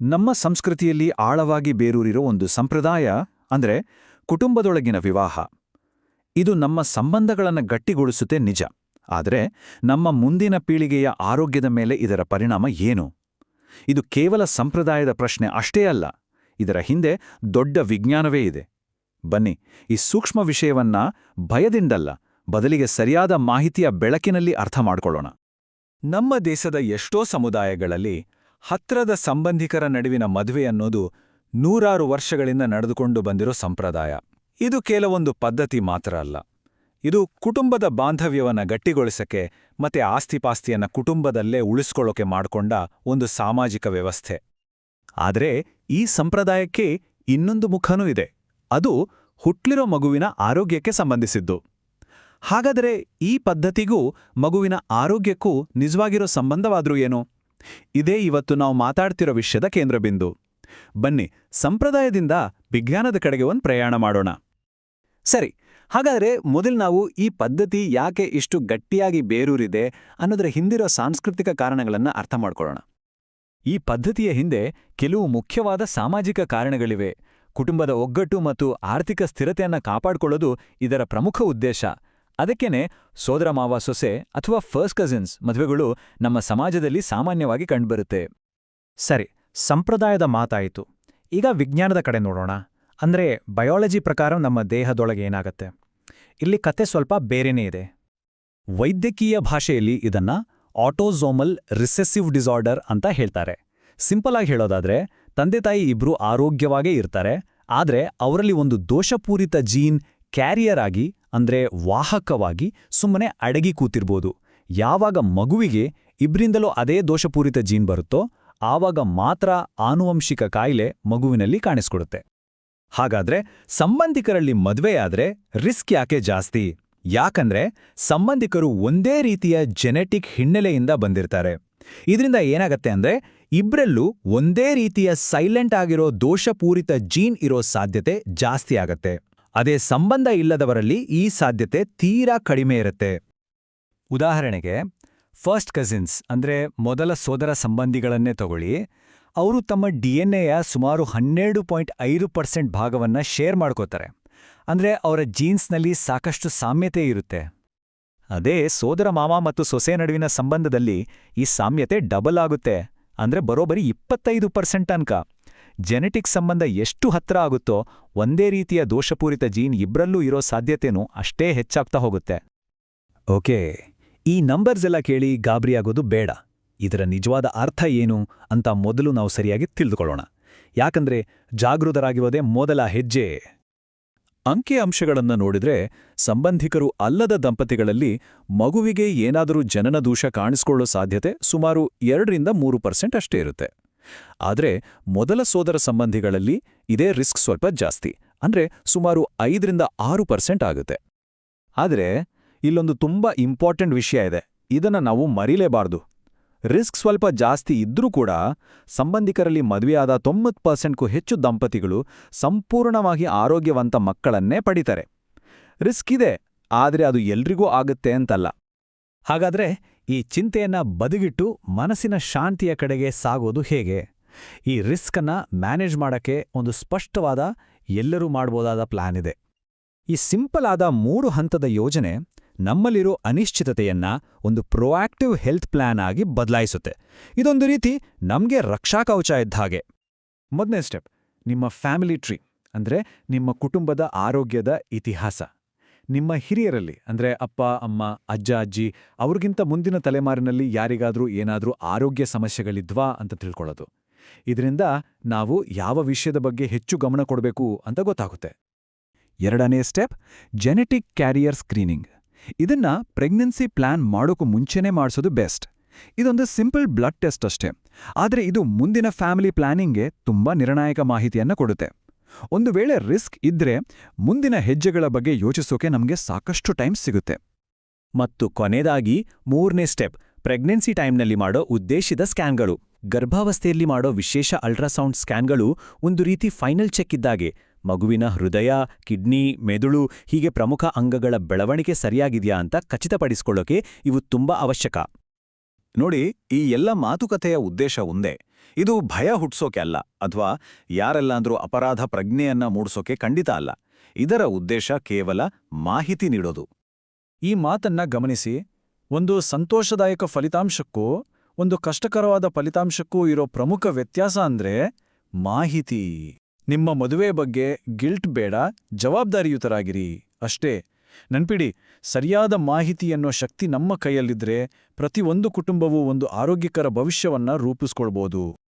ನಮ್ಮ ಸಂಸ್ಕೃತಿಯಲ್ಲಿ ಆಳವಾಗಿ ಬೇರೂರಿರೋ ಒಂದು ಸಂಪ್ರದಾಯ ಅಂದ್ರೆ ಕುಟುಂಬದೊಳಗಿನ ವಿವಾಹ. ಇದು ನಮ್ಮ ಸಂಬಂಧಗಳನ್ನು ಗಟ್ಟಿಗೊಳಿಸುತ್ತೆ ನಿಜ. ಆದರೆ ನಮ್ಮ ಮುಂದಿನ ಪೀಳಿಗೆಯ ಆರೋಗ್ಯದ ಮೇಲೆ ಇದರ ಪರಿಣಾಮ ಏನು? ಇದು ಕೇವಲ ಸಂಪ್ರದಾಯದ ಪ್ರಶ್ನೆ ಅಷ್ಟೇ ಅಲ್ಲ, ಇದರ ಹಿಂದೆ ದೊಡ್ಡ ವಿಜ್ಞಾನವೇ ಇದೆ. ಬನ್ನಿ, ಈ ಸೂಕ್ಷ್ಮ ವಿಷಯವನ್ನ ಭಯದಿಂದಲ್ಲ, ಬದಲಿಗೆ ಸರಿಯಾದ ಮಾಹಿತಿಯ ಬೆಳಕಿನಲ್ಲಿ ಅರ್ಥ ಮಾಡಿಕೊಳ್ಳೋಣ. ನಮ್ಮ ದೇಶದ ಎಷ್ಟೋ ಸಮುದಾಯಗಳಲ್ಲಿ ಹತ್ರದ ಸಂಬಂಧಿಕರ ನಡುವಿನ ಮದುವೆ ಅನ್ನೋದು ನೂರಾರು ವರ್ಷಗಳಿಂದ ನಡೆದುಕೊಂಡು ಬಂದಿರೋ ಸಂಪ್ರದಾಯ. ಇದು ಕೆಲವೊಂದು ಪದ್ಧತಿ ಮಾತ್ರ ಅಲ್ಲ. ಇದು ಕುಟುಂಬದ ಬಾಂಧವ್ಯವನ್ನು ಗಟ್ಟಿಗೊಳಿಸಕ್ಕೆ ಮತ್ತೆ ಆಸ್ತಿಪಾಸ್ತಿಯನ್ನ ಕುಟುಂಬದಲ್ಲೇ ಉಳಿಸ್ಕೊಳ್ಳೋಕೆ ಮಾಡ್ಕೊಂಡ ಒಂದು ಸಾಮಾಜಿಕ ವ್ಯವಸ್ಥೆ. ಆದರೆ ಈ ಸಂಪ್ರದಾಯಕ್ಕೆ ಇನ್ನೊಂದು ಮುಖನೂ ಇದೆ. ಅದು ಹುಟ್ಲಿರೋ ಮಗುವಿನ ಆರೋಗ್ಯಕ್ಕೆ ಸಂಬಂಧಿಸಿದ್ದು. ಹಾಗಾದರೆ ಈ ಪದ್ಧತಿಗೂ ಮಗುವಿನ ಆರೋಗ್ಯಕ್ಕೂ ನಿಜವಾಗಿರೋ ಸಂಬಂಧವಾದ್ರೂ ಏನು? ಇದೇ ಇವತ್ತು ನಾವು ಮಾತಾಡ್ತಿರೋ ವಿಷಯದ ಕೇಂದ್ರಬಿಂದು. ಬನ್ನಿ, ಸಂಪ್ರದಾಯದಿಂದ ವಿಜ್ಞಾನದ ಕಡೆಗೆ ಒಂದು ಪ್ರಯಾಣ ಮಾಡೋಣ. ಸರಿ, ಹಾಗಾದರೆ ಮೊದಲು ನಾವು ಈ ಪದ್ಧತಿ ಯಾಕೆ ಇಷ್ಟು ಗಟ್ಟಿಯಾಗಿ ಬೇರೂರಿದೆ ಅನ್ನೋದರ ಹಿಂದಿರೋ ಸಾಂಸ್ಕೃತಿಕ ಕಾರಣಗಳನ್ನು ಅರ್ಥ ಮಾಡ್ಕೊಳ್ಳೋಣ. ಈ ಪದ್ಧತಿಯ ಹಿಂದೆ ಕೆಲವು ಮುಖ್ಯವಾದ ಸಾಮಾಜಿಕ ಕಾರಣಗಳಿವೆ. ಕುಟುಂಬದ ಒಗ್ಗಟ್ಟು ಮತ್ತು ಆರ್ಥಿಕ ಸ್ಥಿರತೆಯನ್ನು ಕಾಪಾಡಿಕೊಳ್ಳೋದು ಇದರ ಪ್ರಮುಖ ಉದ್ದೇಶ. ಅದಕ್ಕೇನೆ ಸೋದರ ಮಾವ ಸೊಸೆ ಅಥವಾ ಫಸ್ಟ್ ಕಸಿನ್ಸ್ ಮದುವೆಗಳು ನಮ್ಮ ಸಮಾಜದಲ್ಲಿ ಸಾಮಾನ್ಯವಾಗಿ ಕಂಡುಬರುತ್ತೆ. ಸರಿ, ಸಂಪ್ರದಾಯದ ಮಾತಾಯಿತು. ಈಗ ವಿಜ್ಞಾನದ ಕಡೆ ನೋಡೋಣ. ಅಂದ್ರೆ ಬಯಾಲಜಿ ಪ್ರಕಾರ ನಮ್ಮ ದೇಹದೊಳಗೆ ಏನಾಗತ್ತೆ? ಇಲ್ಲಿ ಕತೆ ಸ್ವಲ್ಪ ಬೇರೆನೇ ಇದೆ. ವೈದ್ಯಕೀಯ ಭಾಷೆಯಲ್ಲಿ ಇದನ್ನ ಆಟೋಝೋಮಲ್ ರಿಸೆಸಿವ್ ಡಿಸಾರ್ಡರ್ ಅಂತ ಹೇಳ್ತಾರೆ. ಸಿಂಪಲ್ ಆಗಿ ಹೇಳೋದಾದ್ರೆ, ತಂದೆ ತಾಯಿ ಇಬ್ರು ಆರೋಗ್ಯವಾಗೇ ಇರ್ತಾರೆ, ಆದ್ರೆ ಅವರಲ್ಲಿ ಒಂದು ದೋಷಪೂರಿತ ಜೀನ್ ಕ್ಯಾರಿಯರ್ ಆಗಿ ಅಂದ್ರೆ ವಾಹಕವಾಗಿ ಸುಮ್ಮನೆ ಅಡಗಿ ಕೂತಿರ್ಬೋದು. ಯಾವಾಗ ಮಗುವಿಗೆ ಇಬ್ರಿಂದಲೂ ಅದೇ ದೋಷಪೂರಿತ ಜೀನ್ ಬರುತ್ತೋ, ಆವಾಗ ಮಾತ್ರ ಆನುವಂಶಿಕ ಕಾಯಿಲೆ ಮಗುವಿನಲ್ಲಿ ಕಾಣಿಸ್ಕೊಡುತ್ತೆ. ಹಾಗಾದ್ರೆ ಸಂಬಂಧಿಕರಲ್ಲಿ ಮದ್ವೆಯಾದ್ರೆ ರಿಸ್ಕ್ ಯಾಕೆ ಜಾಸ್ತಿ? ಯಾಕಂದ್ರೆ ಸಂಬಂಧಿಕರು ಒಂದೇ ರೀತಿಯ ಜೆನೆಟಿಕ್ ಹಿನ್ನೆಲೆಯಿಂದ ಬಂದಿರ್ತಾರೆ. ಇದರಿಂದ ಏನಾಗತ್ತೆ ಅಂದ್ರೆ ಇಬ್ರಲ್ಲೂ ಒಂದೇ ರೀತಿಯ ಸೈಲೆಂಟ್ ಆಗಿರೋ ದೋಷಪೂರಿತ ಜೀನ್ ಇರೋ ಸಾಧ್ಯತೆ ಜಾಸ್ತಿ ಆಗತ್ತೆ. ಅದೇ ಸಂಬಂಧ ಇಲ್ಲದವರಲ್ಲಿ ಈ ಸಾಧ್ಯತೆ ತೀರಾ ಕಡಿಮೆ ಇರುತ್ತೆ. ಉದಾಹರಣೆಗೆ ಫಸ್ಟ್ ಕಸಿನ್ಸ್ ಅಂದ್ರೆ ಮೊದಲ ಸೋದರ ಸಂಬಂಧಿಗಳನ್ನೇ ತಗೊಳ್ಳಿ. ಅವರು ತಮ್ಮ ಡಿ ಎನ್ ಎಯ ಸುಮಾರು ಹನ್ನೆರಡು ಪಾಯಿಂಟ್ ಐದು ಪರ್ಸೆಂಟ್ ಭಾಗವನ್ನ ಶೇರ್ ಮಾಡ್ಕೋತಾರೆ. ಅಂದ್ರೆ ಅವರ ಜೀನ್ಸ್ನಲ್ಲಿ ಸಾಕಷ್ಟು ಸಾಮ್ಯತೆ ಇರುತ್ತೆ. ಅದೇ ಸೋದರ ಮಾಮ ಮತ್ತು ಸೊಸೆ ನಡುವಿನ ಸಂಬಂಧದಲ್ಲಿ ಈ ಸಾಮ್ಯತೆ ಡಬಲ್ ಆಗುತ್ತೆ. ಅಂದ್ರೆ ಬರೋಬರಿ ಇಪ್ಪತ್ತೈದು ಪರ್ಸೆಂಟ್ ತನಕ. ಜೆನೆಟಿಕ್ ಸಂಬಂಧ ಎಷ್ಟು ಹತ್ರ ಆಗುತ್ತೋ ಒಂದೇ ರೀತಿಯ ದೋಷಪೂರಿತ ಜೀನ್ ಇಬ್ಬರಲ್ಲೂ ಇರೋ ಸಾಧ್ಯತೆನೂ ಅಷ್ಟೇ ಹೆಚ್ಚಾಗ್ತಾ ಹೋಗುತ್ತೆ. ಓಕೆ, ಈ ನಂಬರ್ಸ್ ಎಲ್ಲ ಕೇಳಿ ಗಾಬರಿಯಾಗೋದು ಬೇಡ. ಇದರ ನಿಜವಾದ ಅರ್ಥ ಏನು ಅಂತ ಮೊದಲು ನಾವು ಸರಿಯಾಗಿ ತಿಳಿದುಕೊಳ್ಳೋಣ. ಯಾಕಂದ್ರೆ ಜಾಗೃತರಾಗಿರೋದೇ ಮೊದಲ ಹೆಜ್ಜೆ. ಅಂಕಿ ಅಂಶಗಳನ್ನ ನೋಡಿದ್ರೆ ಸಂಬಂಧಿಕರು ಅಲ್ಲದ ದಂಪತಿಗಳಲ್ಲಿ ಮಗುವಿಗೆ ಏನಾದರೂ ಜನನ ದೂಷ ಕಾಣಿಸ್ಕೊಳ್ಳೋ ಸಾಧ್ಯತೆ ಸುಮಾರು ಎರಡರಿಂದ ಮೂರು ಪರ್ಸೆಂಟ್ ಅಷ್ಟೇ ಇರುತ್ತೆ. ಆದರೆ ಮೊದಲ ಸೋದರ ಸಂಬಂಧಿಗಳಲ್ಲಿ ಇದೇ ರಿಸ್ಕ್ ಸ್ವಲ್ಪ ಜಾಸ್ತಿ. ಅಂದ್ರೆ ಸುಮಾರು ಐದರಿಂದ ಆರು ಪರ್ಸೆಂಟ್ ಆಗುತ್ತೆ. ಆದರೆ ಇಲ್ಲೊಂದು ತುಂಬಾ ಇಂಪಾರ್ಟೆಂಟ್ ವಿಷಯ ಇದೆ. ಇದನ್ನ ನಾವು ಮರಿಲೇಬಾರ್ದು. ರಿಸ್ಕ್ ಸ್ವಲ್ಪ ಜಾಸ್ತಿ ಇದ್ರೂ ಕೂಡ ಸಂಬಂಧಿಕರಲ್ಲಿ ಮದುವೆಯಾದ ತೊಂಬತ್ತು ಪರ್ಸೆಂಟ್ಗೂ ಹೆಚ್ಚು ದಂಪತಿಗಳು ಸಂಪೂರ್ಣವಾಗಿ ಆರೋಗ್ಯವಂತ ಮಕ್ಕಳನ್ನೇ ಪಡಿತಾರೆ. ರಿಸ್ಕ್ ಇದೆ, ಆದರೆ ಅದು ಎಲ್ರಿಗೂ ಆಗುತ್ತೆ ಅಂತಲ್ಲ. ಹಾಗಾದ್ರೆ ಈ ಚಿಂತೆಯನ್ನ ಬದಿಗಿಟ್ಟು ಮನಸ್ಸಿನ ಶಾಂತಿಯ ಕಡೆಗೆ ಸಾಗೋದು ಹೇಗೆ? ಈ ರಿಸ್ಕನ್ನು ಮ್ಯಾನೇಜ್ ಮಾಡಕ್ಕೆ ಒಂದು ಸ್ಪಷ್ಟವಾದ, ಎಲ್ಲರೂ ಮಾಡ್ಬೋದಾದ ಪ್ಲಾನ್ ಇದೆ. ಈ ಸಿಂಪಲ್ ಆದ ಮೂರು ಹಂತದ ಯೋಜನೆ ನಮ್ಮಲ್ಲಿರೋ ಅನಿಶ್ಚಿತತೆಯನ್ನ ಒಂದು ಪ್ರೊಆಕ್ಟಿವ್ ಹೆಲ್ತ್ ಪ್ಲಾನ್ ಆಗಿ ಬದಲಾಯಿಸುತ್ತೆ. ಇದೊಂದು ರೀತಿ ನಮ್ಗೆ ರಕ್ಷಾಕವಚ ಇದ್ದ ಹಾಗೆ. ಮೊದಲನೇ ಸ್ಟೆಪ್, ನಿಮ್ಮ ಫ್ಯಾಮಿಲಿ ಟ್ರೀ, ಅಂದ್ರೆ ನಿಮ್ಮ ಕುಟುಂಬದ ಆರೋಗ್ಯದ ಇತಿಹಾಸ. ನಿಮ್ಮ ಹಿರಿಯರಲ್ಲಿ, ಅಂದ್ರೆ ಅಪ್ಪ, ಅಮ್ಮ, ಅಜ್ಜ, ಅಜ್ಜಿ, ಅವ್ರಿಗಿಂತ ಮುಂದಿನ ತಲೆಮಾರಿನಲ್ಲಿ ಯಾರಿಗಾದರೂ ಏನಾದರೂ ಆರೋಗ್ಯ ಸಮಸ್ಯೆಗಳಿದ್ವಾ ಅಂತ ತಿಳ್ಕೊಳ್ಳೋದು. ಇದರಿಂದ ನಾವು ಯಾವ ವಿಷಯದ ಬಗ್ಗೆ ಹೆಚ್ಚು ಗಮನ ಕೊಡಬೇಕು ಅಂತ ಗೊತ್ತಾಗುತ್ತೆ. ಎರಡನೇ ಸ್ಟೆಪ್ ಜೆನೆಟಿಕ್ ಕ್ಯಾರಿಯರ್ ಸ್ಕ್ರೀನಿಂಗ್ ಇದನ್ನ ಪ್ರೆಗ್ನೆನ್ಸಿ ಪ್ಲಾನ್ ಮಾಡೋಕ್ಕೂ ಮುಂಚೆನೇ ಮಾಡಿಸೋದು ಬೆಸ್ಟ್. ಇದೊಂದು ಸಿಂಪಲ್ ಬ್ಲಡ್ ಟೆಸ್ಟ್ ಅಷ್ಟೇ. ಆದರೆ ಇದು ಮುಂದಿನ ಫ್ಯಾಮಿಲಿ ಪ್ಲಾನಿಂಗ್ಗೆ ತುಂಬಾ ನಿರ್ಣಾಯಕ ಮಾಹಿತಿಯನ್ನ ಕೊಡುತ್ತೆ. ಒಂದು ವೇಳೆ ರಿಸ್ಕ್ ಇದ್ರೆ ಮುಂದಿನ ಹೆಜ್ಜೆಗಳ ಬಗ್ಗೆ ಯೋಚಿಸೋಕೆ ನಮಗೆ ಸಾಕಷ್ಟು ಟೈಮ್ ಸಿಗುತ್ತೆ. ಮತ್ತು ಕೊನೆಯದಾಗಿ ಮೂರನೇ ಸ್ಟೆಪ್, ಪ್ರೆಗ್ನೆನ್ಸಿ ಟೈಮ್ನಲ್ಲಿ ಮಾಡೋ ಉದ್ದೇಶಿತ ಸ್ಕ್ಯಾನ್ಗಳು. ಗರ್ಭಾವಸ್ಥೆಯಲ್ಲಿ ಮಾಡೋ ವಿಶೇಷ ಅಲ್ಟ್ರಾಸೌಂಡ್ ಸ್ಕ್ಯಾನ್ಗಳು ಒಂದು ರೀತಿ ಫೈನಲ್ ಚೆಕ್ ಇದ್ದಾಗೆ. ಮಗುವಿನ ಹೃದಯ, ಕಿಡ್ನಿ, ಮೆದುಳು ಹೀಗೆ ಪ್ರಮುಖ ಅಂಗಗಳ ಬೆಳವಣಿಗೆ ಸರಿಯಾಗಿದೆಯಾ ಅಂತ ಖಚಿತಪಡಿಸಿಕೊಳ್ಳೋಕೆ ಇವು ತುಂಬಾ ಅವಶ್ಯಕ. ನೋಡಿ, ಈ ಎಲ್ಲ ಮಾತುಕತೆಯ ಉದ್ದೇಶ ಒಂದೇ. ಇದು ಭಯ ಹುಟ್ಸೋಕೆ ಅಲ್ಲ, ಅಥವಾ ಯಾರೆಲ್ಲಾಂದ್ರೂ ಅಪರಾಧ ಪ್ರಜ್ಞೆಯನ್ನ ಮೂಡಿಸೋಕೆ ಖಂಡಿತ ಅಲ್ಲ. ಇದರ ಉದ್ದೇಶ ಕೇವಲ ಮಾಹಿತಿ ನೀಡೋದು. ಈ ಮಾತನ್ನ ಗಮನಿಸಿ, ಒಂದು ಸಂತೋಷದಾಯಕ ಫಲಿತಾಂಶಕ್ಕೂ, ಒಂದು ಕಷ್ಟಕರವಾದ ಫಲಿತಾಂಶಕ್ಕೂ ಇರೋ ಪ್ರಮುಖ ವ್ಯತ್ಯಾಸ ಅಂದ್ರೆ ಮಾಹಿತಿ. ನಿಮ್ಮ ಮದುವೆ ಬಗ್ಗೆ ಗಿಲ್ಟ್ ಬೇಡ, ಜವಾಬ್ದಾರಿಯುತರಾಗಿರಿ. ಅಷ್ಟೇ. ನೆನ್ಪಿಡಿ ಸರಿಯಾದ ಮಾಹಿತಿ ಅನ್ನೋ ಶಕ್ತಿ ನಮ್ಮ ಕೈಯಲ್ಲಿದ್ರೆ ಪ್ರತಿಯೊಂದು ಕುಟುಂಬವೂ ಒಂದು ಆರೋಗ್ಯಕರ ಭವಿಷ್ಯವನ್ನ ರೂಪಿಸ್ಕೊಳ್ಬೋದು.